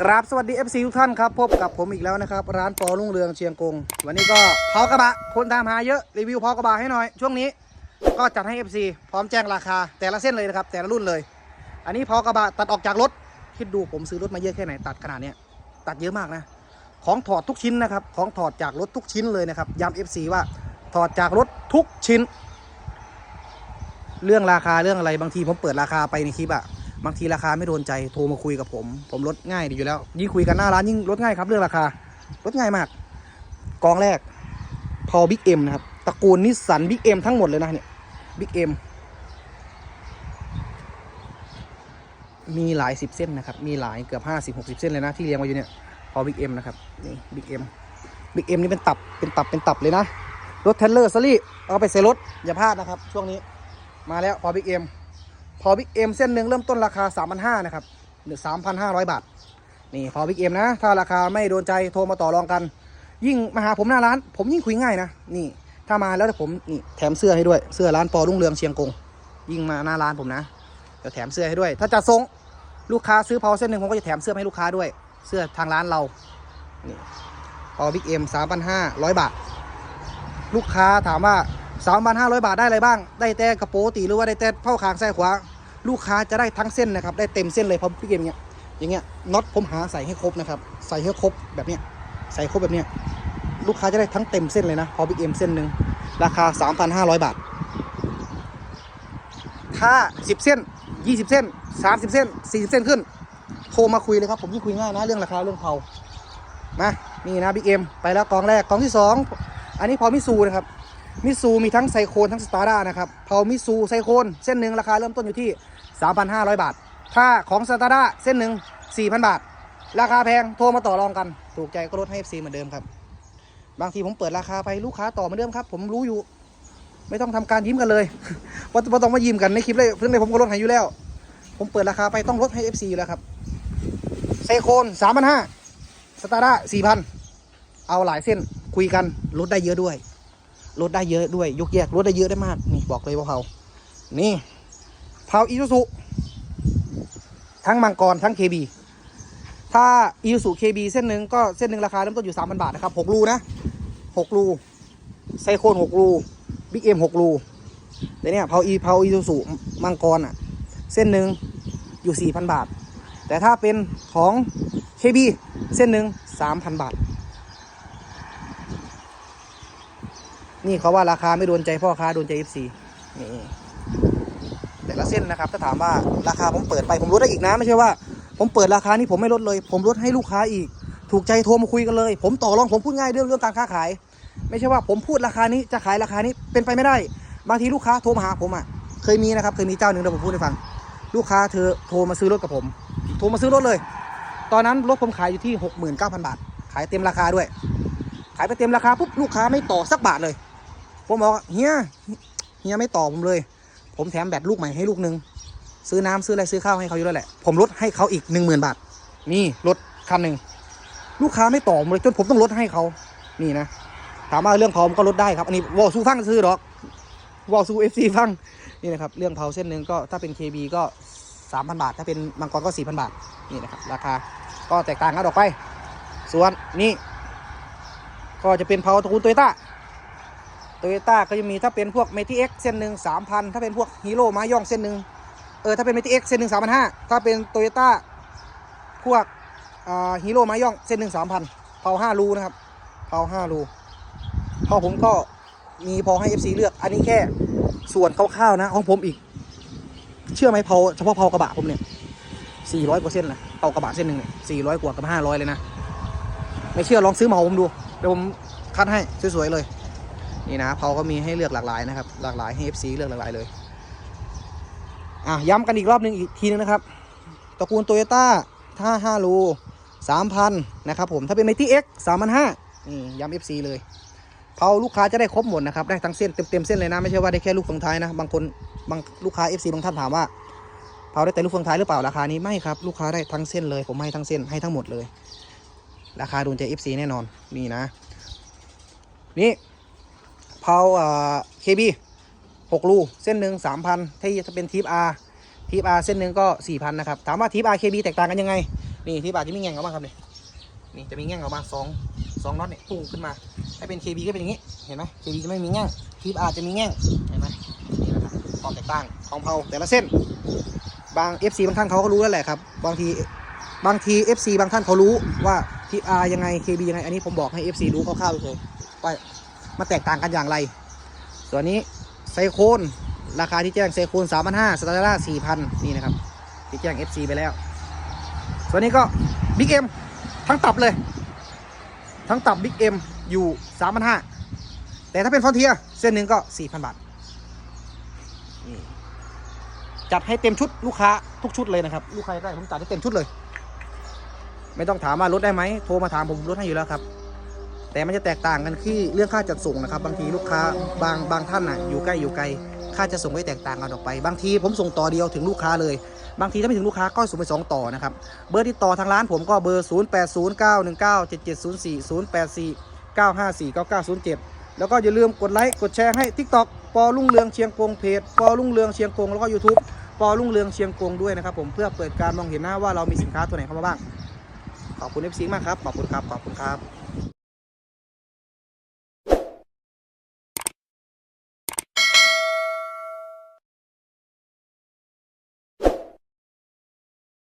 กราบสวัสดี FC ทุกท่านครับ พบกับผมอีกแล้วนะครับ ร้านปอรุ่งเรืองเชียงกง วันนี้ก็เผากระบะ คนตามหาเยอะ รีวิวเผากระบะให้หน่อย ช่วงนี้ก็จัดให้ FC พร้อมแจ้งราคา แต่ละเส้นเลยนะครับ แต่ละรุ่นเลย อันนี้เผากระบะตัดออกจากรถ คิดดูผมซื้อรถมาเยอะแค่ไหนตัดขนาดนี้ตัดเยอะมากนะ ของถอดทุกชิ้นนะครับ ของถอดจากรถทุกชิ้นเลยนะครับ ย้ำ FC ว่าถอดจากรถทุกชิ้น เรื่องราคาเรื่องอะไรบางทีผมเปิดราคาไปในคลิปอะ บางทีราคาไม่โดนใจโทรมาคุยกับผม ผมลดง่ายดีอยู่แล้ว ยิ่งคุยกันหน้าร้านยิ่งลดง่ายครับเรื่องราคาลดง่ายมาก กองแรกพอบิ๊กเอ็มนะครับตระกูลนิสสันบิ๊กเอ็มทั้งหมดเลยนะเนี่ยบิ๊กเอ็มมีหลายสิบเส้นนะครับ มีหลายเกือบห้าสิบหกสิบเส้นเลยนะที่เรียงไว้อยู่เนี่ย พอบิ๊กเอ็มนะครับ นี่บิ๊กเอ็มบิ๊กเอ็มนี่เป็นตับ เป็นตับ เป็นตับเลยนะ รถเทรลเลอร์ซลี่เอาไปใส่รถอย่าพลาดนะครับ ช่วงนี้ มาแล้วพอบิ๊กเอ็ม พอบิ๊กเอ็มเส้นหนึ่งเริ่มต้นราคา 3 5 0 0นะครับหรือ3,500 บาท นี่พอบิ๊กเอ็มนะ ถ้าราคาไม่โดนใจโทรมาต่อรองกัน ยิ่งมาหาผมหน้าร้าน ผมยิ่งคุยง่ายนะ นี่ ถ้ามาแล้วผมนี่แถมเสื้อให้ด้วย เสื้อร้านปอรุ่งเรืองเชียงกง ยิ่งมาหน้าร้านผมนะเดี๋ยวแถมเสื้อให้ด้วย ถ้าจะส่งลูกค้าซื้อพอเส้นหนึ่งผมก็จะแถมเสื้อให้ลูกค้าด้วย เสื้อทางร้านเรา นี่พอบิ๊กเอ็มสามพันห้าร้อยบาท ลูกค้าถามว่า สามพันห้าร้อยบาทได้อะไรบ้าง ได้แต่กระโปรงตีหรือว่าได้แต่เผ้าคางซ้ายขวา ลูกค้าจะได้ทั้งเส้นนะครับ ได้เต็มเส้นเลยเพราะพี่เกมเนี้ยอย่างเงี้ยน็อตผมหาใส่ให้ครบนะครับ ใส่ให้ครบแบบเนี้ยใส่ครบแบบเนี้ยลูกค้าจะได้ทั้งเต็มเส้นเลยนะพอบิ๊กเอ็มเส้นหนึ่งราคา 3,500 บาท ถ้า 10 เส้น 20 เส้น 30 เส้น 40 เส้นขึ้น โทรมาคุยเลยครับ ผมยิ่งคุยง่ายนะ เรื่องราคาเรื่องเผามานี่นะบิ๊กเอ็มไปแล้วกองแรกกองที่ 2 อันนี้พอมิซูนะครับ มิซูมีทั้งไซโคนทั้งสตาร์ด้านะครับเผามิซูไซโคนเส้นหนึ่งราคาเริ่มต้นอยู่ที่ 3,500 บาท ถ้าของสตาร์ด้าเส้นหนึ่ง4,000 บาท ราคาแพงโทรมาต่อรองกัน ถูกใจก็ลดให้ FC เหมือนเดิมครับ บางทีผมเปิดราคาไปลูกค้าต่อเหมือนเดิมครับ ผมรู้อยู่ ไม่ต้องทำการยิ้มกันเลยว่าต้องมายิ้มกันในคลิปเลยเพื่อนเลยผมก็ลดให้อยู่แล้ว ผมเปิดราคาไปต้องลดให้ FC อยู่แล้วครับไซโคน3,500สตาร์ด้า4,000เอาหลายเส้นคุยกันลดได้เยอะด้วย ลดได้เยอะด้วย ยกแยกลดได้เยอะได้มาก นี่บอกเลยว่าเผานี่เผาอีซูซุทั้งมังกรทั้งเคบีถ้าอีซูซุเคบีเส้นหนึ่งก็เส้นหนึ่งราคาเริ่มต้นอยู่3,000บาทนะครับ6รูนะ6รูไซโคน6รูบิ๊กเอ็ม6รูแต่เนี่ยเผาอีเผาอีซูซุมังกรอะ เส้นหนึ่งอยู่4,000บาท แต่ถ้าเป็นของเคบีเส้นหนึ่ง3,000บาท นี่เขาว่าราคาไม่โดนใจพ่อค้าโดนใจ FC นี่แต่ละเส้นนะครับ ถ้าถามว่าราคาผมเปิดไปผมลดได้อีกนะ ไม่ใช่ว่า ผมเปิดราคานี้ผมไม่ลดเลย ผมลดให้ลูกค้าอีก ถูกใจโทรมาคุยกันเลย ผมต่อรองผมพูดง่ายเรื่องเรื่องการค้าขาย ไม่ใช่ว่าผมพูดราคานี้จะขายราคานี้เป็นไปไม่ได้ บางทีลูกค้าโทรมาหาผมอะเคยมีนะครับเคยมีเจ้าหนึ่งเดี๋ยวผมพูดให้ฟัง ลูกค้าเธอโทรมาซื้อรถกับผม โทรมาซื้อรถเลย ตอนนั้นรถผมขายอยู่ที่ 69,000 บาท ขายเต็มราคาด้วย ขายไปเต็มราคาปุ๊บลูกค้าไม่ต่อสักบาทเลย ผมบอกเฮียเฮียไม่ต่อผมเลย ผมแถมแบตลูกใหม่ให้ลูกหนึ่งซื้อน้ำซื้ออะไรซื้อข้าวให้เขาอยู่แล้วแหละ ผมลดให้เขาอีกหนึ่งหมื่นบาท นี่ลดคันหนึ่งลูกค้าไม่ตอผมเลยจนผมต้องลดให้เขานี่นะ ถามว่าเรื่องเผาก็ลดได้ครับ อันนี้วอลซูฟังซื้อหรอกวอลซูเอฟซีฟังนี่นะครับ เรื่องเผาเส้นหนึ่งก็ถ้าเป็น KB ก็สามพันบาท ถ้าเป็นมังกรก็สี่พันบาท นี่นะครับ ราคาก็แตกต่างกันออกไป ส่วนนี่ก็จะเป็นเผาตระกูลโตโยต้า โตโยต้าก็จะมีถ้าเป็นพวกเมทิเอ็กเส้นหนึ่งสามพันถ้าเป็นพวกฮีโร่มาย่องเส้นหนึ่งเออถ้าเป็นเมทิเอ็กเส้นหนึ่งสามพันห้าถ้าเป็นโตโยต้าพวกฮีโร่มาย่องเส้นหนึ่งสามพันเผาห้ารูนะครับเผาห้ารูพอผมก็มีพอให้ FC เลือก อันนี้แค่ส่วนคร่าวๆนะของผมอีก เชื่อไหมเผาเฉพาะเผากระบะผมเนี่ยสี่ร้อยกว่าเส้นนะเผากระบะเส้นหนึ่งเนี่ยสี่ร้อยกว่ากับห้าร้อยเลยนะ ไม่เชื่อลองซื้อมาของผมดูเดี๋ยวผมคัดให้สวยๆเลย นี่นะเขาก็มีให้เลือกหลากหลายนะครับ หลากหลายให้ FC เลือกหลากหลายเลยอะย้ำกันอีกรอบหนึงอีกทีนึงนะครับตระกูลโตโยต้าถ้า5รู3,000นะครับผมถ้าเป็นไมตี้เอ็กสามพันห้านี่ย้ำ FC เลยเผาลูกค้าจะได้ครบหมดนะครับ ได้ทั้งเส้นเต็มๆเส้นเลยนะ ไม่ใช่ว่าได้แค่ลูกฝั่งท้ายนะ บางคนบางลูกค้า FC บางท่านถามว่าเผาได้แต่ลูกฝั่งท้ายหรือเปล่าราคานี้ไม่ครับ ลูกค้าได้ทั้งเส้นเลย ผมให้ทั้งเส้นให้ทั้งหมดเลย ราคาโดนใจ FC แน่นอนนี่นะ นี่ เผาเคบีหกรูเส้นหนึ่งสามพันถ้าจะเป็นทีปอาร์ทีปอาร์เส้นหนึ่งก็สี่พันนะครับ ถามว่าทีปอาร์เคบีแตกต่างกันยังไง นี่ที่บาทจะมีแง่งออกมาครับเนี่ยนี่จะมีแง่งออกมาสองสองน็อตเนี่ยพุ่งขึ้นมา ถ้าเป็น KB ก็เป็นอย่างนี้ เห็นไหม KB จะไม่มีแง่งทีบอาจะมีแง่ง เห็นไหมนี่นะครับความแตกต่างของเพาแต่ละเส้น บาง FC บางท่านเขาก็รู้แล้วแหละครับ บางทีบางที FC บางท่านเขารู้ว่าทีอายังไง KB ยังไง อันนี้ผมบอกให้ FC รู้คร่าวๆเลยว่า มันแตกต่างกันอย่างไรส่วนนี้ไซโคนราคาที่แจ้งไซโคน3 5 0 0สตาร์ล่า4,000นี่นะครับ ที่แจ้ง FC ไปแล้ว ส่วนนี้ก็บิ๊กเอ็มทั้งตับเลย ทั้งตับบิ๊กเอ็มอยู่3,500แต่ถ้าเป็นฟอนเทียเส้นหนึ่งก็4,000บาทจัดให้เต็มชุดลูกค้าทุกชุดเลยนะครับ ลูกค้าได้ผมจัดให้เต็มชุดเลย ไม่ต้องถามว่าลดได้ไหมโทรมาถามผมลดให้อยู่แล้วครับ แต่มันจะแตกต่างกันที่เรื่องค่าจัดส่งนะครับ บางทีลูกค้าบางบางท่านน่ะอยู่ใกล้อยู่ไกล ค่าจะส่งก็แตกต่างกันออกไป บางทีผมส่งต่อเดียวถึงลูกค้าเลย บางทีถ้าไม่ถึงลูกค้าก็ส่งไปสองต่อนะครับ เบอร์ที่ต่อทางร้านผมก็เบอร์ 0 8 0 9 1 9 7 7 0 4 0 8 4 9 5 4 9 9 0 7 แล้วก็อย่าลืมกดไลค์กดแชร์ให้ TikTok ปอลุ่งเรืองเชียงกงเพจปอลุ่งเรืองเชียงกงแล้วก็ YouTube ปอลุ่งเรืองเชียงกงด้วยนะครับผมเพื่อเปิดการมองเห็นหน้าว่าเรามีสินค้าตัวไหนเข้ามาบ้าง ขอบคุณ FC มากครับ ขอบคุณครับ ขอบคุณครับ